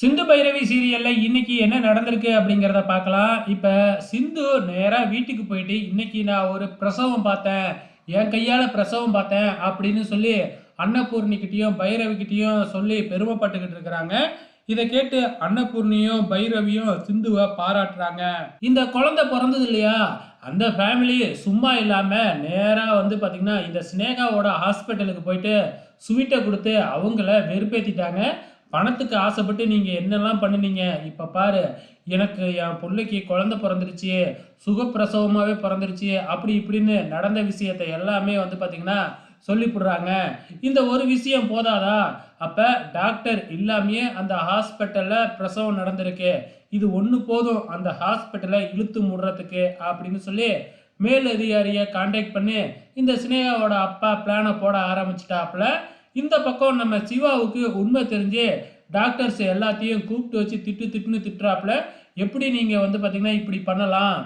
சிந்து பைரவி சீரியல்ல இன்னைக்கு என்ன நடந்திருக்கு அப்படிங்கிறத பார்க்கலாம். இப்போ சிந்து நேராக வீட்டுக்கு போயிட்டு இன்னைக்கு நான் ஒரு பிரசவம் பார்த்தேன். என் கையால் பிரசவம் பார்த்தேன் அப்படின்னு சொல்லி அன்னபூர்ணிக்கிட்டேயும் பைரவிக்கிட்டேயும் சொல்லி பெருமைப்பட்டுக்கிட்டு இருக்கிறாங்க. இதை கேட்டு அன்னபூர்ணியும் பைரவியும் சிந்துவை பாராட்டுறாங்க. இந்த குழந்தை பிறந்தது இல்லையா? அந்த ஃபேமிலி சும்மா இல்லாமல் நேராக வந்து பார்த்திங்கன்னா இந்த ஸ்னேகாவோட ஹாஸ்பிட்டலுக்கு போயிட்டு ஸ்வீட்டை கொடுத்து அவங்கள வெறுப்பேற்றிட்டாங்க பணத்துக்கு ஆசைப்பட்டு நீங்கள் என்னெல்லாம் பண்ணுனீங்க? இப்போ பாரு எனக்கு என் பிள்ளைக்கு குழந்தை பிறந்துருச்சு சுகப்பிரசவமாகவே பிறந்துருச்சு அப்படி இப்படின்னு நடந்த விஷயத்தை எல்லாமே வந்து பார்த்திங்கன்னா சொல்லிவிடுறாங்க இந்த ஒரு விஷயம் போதாதா? அப்போ டாக்டர் இல்லாமையே அந்த ஹாஸ்பிட்டலில் பிரசவம் நடந்திருக்கு. இது ஒன்று போதும் அந்த ஹாஸ்பிட்டலை இழுத்து முடுறதுக்கு அப்படின்னு சொல்லி மேலதிகாரியை காண்டாக்ட் பண்ணி இந்த சினேகாவோட அப்பா பிளானை போட ஆரம்பிச்சிட்டாப்புல. இந்த பக்கம் நம்ம சிவாவுக்கு உண்மை தெரிஞ்சு டாக்டர்ஸ் எல்லாத்தையும் கூப்பிட்டு வச்சு திட்டு திட்டுன்னு திட்டுறாப்புல எப்படி நீங்கள் வந்து பார்த்தீங்கன்னா இப்படி பண்ணலாம்?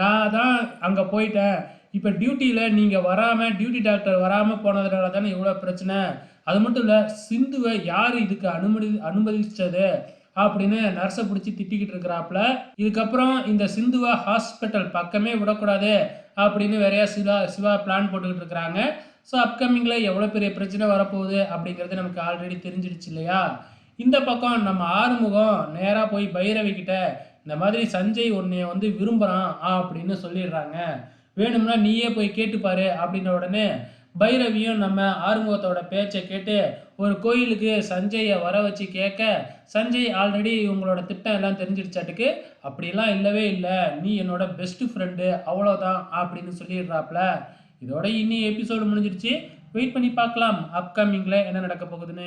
நான் தான் அங்கே போயிட்டேன். இப்போ டியூட்டியில் நீங்கள் வராமல் டியூட்டி டாக்டர் வராமல் போனதுனால தானே இவ்வளோ பிரச்சனை? அது மட்டும் இல்லை சிந்துவை யார் இதுக்கு அனுமதி அனுமதிச்சது? அப்படின்னு நர்ஸை பிடிச்சி திட்டிக்கிட்டு இருக்கிறாப்புல இதுக்கப்புறம் இந்த சிந்துவை ஹாஸ்பிட்டல் பக்கமே விடக்கூடாது அப்படின்னு வேறையா சிவா சிவா பிளான் போட்டுக்கிட்டு இருக்கிறாங்க. ஸோ அப்கமிங்கில் எவ்வளோ பெரிய பிரச்சனை வரப்போகுது அப்படிங்கிறது நமக்கு ஆல்ரெடி தெரிஞ்சிடுச்சு இல்லையா? இந்த பக்கம் நம்ம ஆறுமுகம் நேராக போய் பைரவி கிட்ட இந்த மாதிரி சஞ்சய் உன்னைய வந்து விரும்புகிறான் அப்படின்னு சொல்லிடுறாங்க. வேணும்னா நீயே போய் கேட்டுப்பாரு அப்படின்ன உடனே பைரவியும் நம்ம ஆறுமுகத்தோட பேச்சை கேட்டு ஒரு கோயிலுக்கு சஞ்சயை வர வச்சு கேட்க சஞ்சய் ஆல்ரெடி இவங்களோட திட்டம் எல்லாம் தெரிஞ்சிடுச்சாட்டுக்கு? அப்படிலாம் இல்லவே இல்லை. நீ என்னோட பெஸ்ட் ஃப்ரெண்டு அவ்வளோதான் அப்படின்னு சொல்லிடுறாப்ல. இதோட இன்னி எபிசோடு முடிஞ்சிருச்சு. வெயிட் பண்ணி பார்க்கலாம். அப்கமிங்கில் என்ன நடக்க போகுதுன்னு.